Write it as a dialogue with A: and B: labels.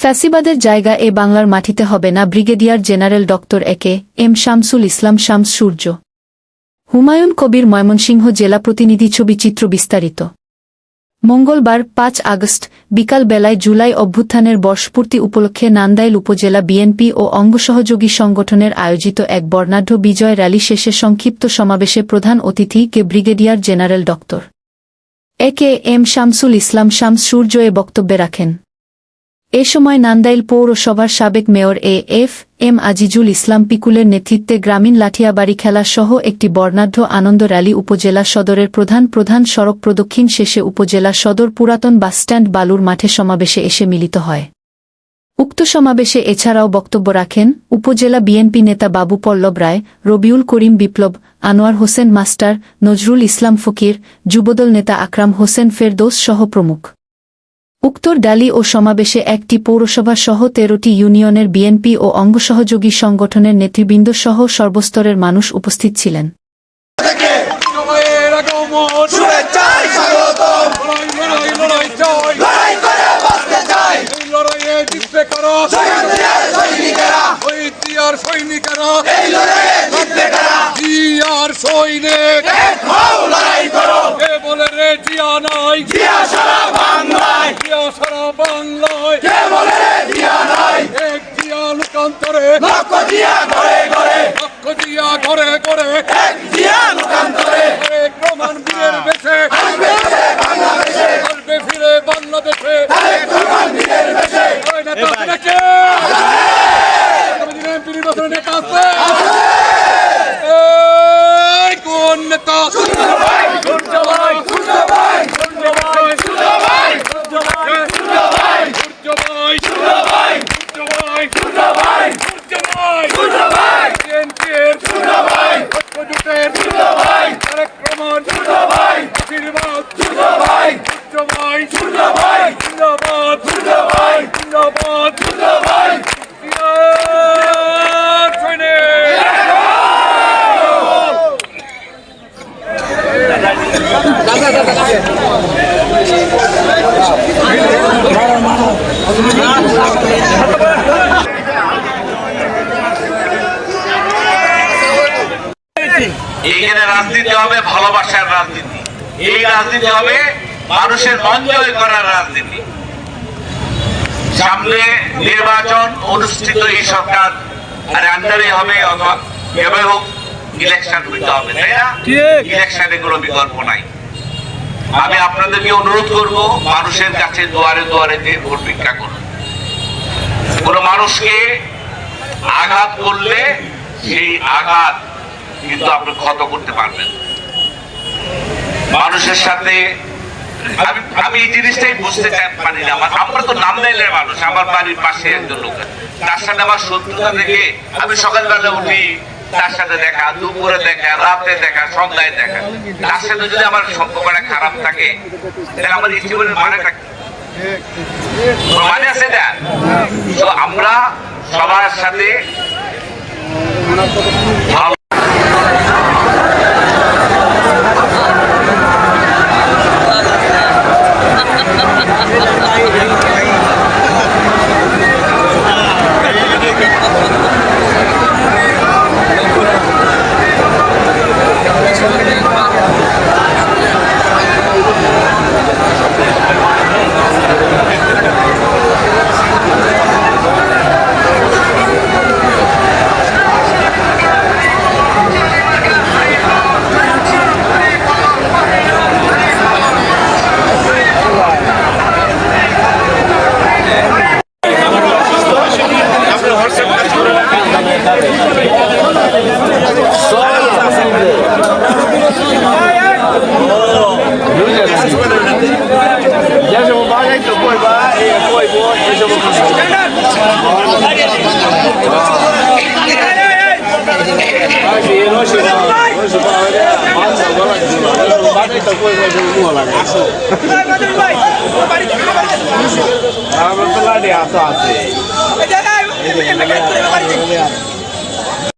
A: ফ্যাসিবাদের জায়গা এ বাংলার মাটিতে হবে না, brigadier general doctor A K M Shamsul Islam Shams Surjo. Humayun Kabir Mymensingh জেলা প্রতিনিধি ছবি চিত্র বিস্তারিত। মঙ্গলবার পাঁচ আগস্ট বিকাল বেলায় জুলাই অভ্যুত্থানের বর্ষপূর্তি উপলক্ষে নান্দাইল উপজেলা বিএনপি ও অঙ্গসহযোগী সংগঠনের আয়োজিত এক বর্ণাঢ্য বিজয় র্যালি শেষে সংক্ষিপ্ত সমাবেশে প্রধান অতিথি কে brigadier general doctor. A K M Shamsul Islam Shams Surjo এ বক্তব্যে রাখেন। এ সময় নান্দাইল পৌরসভার সাবেক mayor A F M Azizul Islam পিকুলের নেতৃত্বে গ্রামীণ লাঠিয়াবাড়ি খেলা সহ একটি বর্ণাঢ্য আনন্দ র্যালি উপজেলা সদরের প্রধান প্রধান সড়ক প্রদক্ষিণ শেষে উপজেলা সদর পুরাতন বাসস্ট্যান্ড বালুর মাঠে সমাবেশে এসে মিলিত হয়। উক্ত সমাবেশে এছাড়াও বক্তব্য রাখেন উপজেলা বিএনপি নেতা বাবু পল্লব রায়, রবিউল করিম বিপ্লব, আনোয়ার হোসেন মাস্টার, নজরুল ইসলাম ফকির, যুবদল নেতা আকরাম হোসেন ফেরদৌস সহ প্রমুখ। উক্তর ডালি ও সমাবেশে একটি পৌরসভা সহ তেরোটি ইউনিয়নের বিএনপি ও অঙ্গসহযোগী সংগঠনের নেতৃবৃন্দ সহ সর্বস্তরের মানুষ উপস্থিত ছিলেন
B: চাই
C: লড়াই করে বাঁচতে চাই
B: এই লড়াইয়ে জিতবে কারা
C: সৈন্যদের সৈনিকেরা
B: শহীদ দিয়ার সৈনিকেরা
C: এই লড়াইয়ে জিতবে কারা
B: জিয়ার সৈনিক
C: এক হও লড়াই করো
B: কে বলে রে জিয়া নাই
C: জিয়া সারা বাংলায়
B: জিয়া সারা বাংলায়
C: কে বলে রে জিয়া নাই
B: এক জিয়া লোকান্তরে
C: লক্ষ জিয়া ঘরে ঘরে
B: লক্ষ জিয়া ঘরে ঘরে
C: এক জিয়া লোকান্তরে
B: এক প্রমাণ বীরের বেছে
C: আসবে সে বাংলাদেশে
B: আসবে ফিরে বাংলাদেশে
C: তারেক রহমান বীরের বেশে
B: ওই নেতা আছে নাকি? আগামী দিনে এমপি নির্বাচনে নেতা আছে? কোন?
D: রাজনীতি হবে ভালোবাসার রাজনীতি। এই রাজনীতি হবে মানুষের মন জয় করার রাজনীতি। সামনে নির্বাচন অনুষ্ঠিত এই সরকার আর আন্ডারে হবে অথবা এভাবে হোক ইলেকশন হইতে হবে তাই না? ইলেকশনে কোনো বিকল্প নাই। আমি আপনাদেরকে অনুরোধ করব, মানুষের কাছে দুয়ারে দুয়ারে যে ভোট ভিক্ষা করুন। কোন মানুষকে আঘাত করলে সেই আঘাত কিন্তু আপনি ক্ষত করতে পারবেন মানুষের সাথে আমি আমি এই জিনিসটাই বুঝতে চাই পারি না। আমার আমরা তো নাম নাইলের মানুষ, আমার বাড়ির পাশে একজন লোক তার সাথে আমার শত্রুতা থেকে আমি সকালবেলা উঠি তার সাথে দেখা, দুপুরে দেখা, রাতে দেখা, সন্ধ্যায় দেখা তার সাথে যদি আমার সম্পর্কটা খারাপ থাকে, তাহলে আমার জীবনের মানেটা কি? মানে আছে তো আমরা সবার সাথে
E: আমরা তো লাড়ি আতো আছে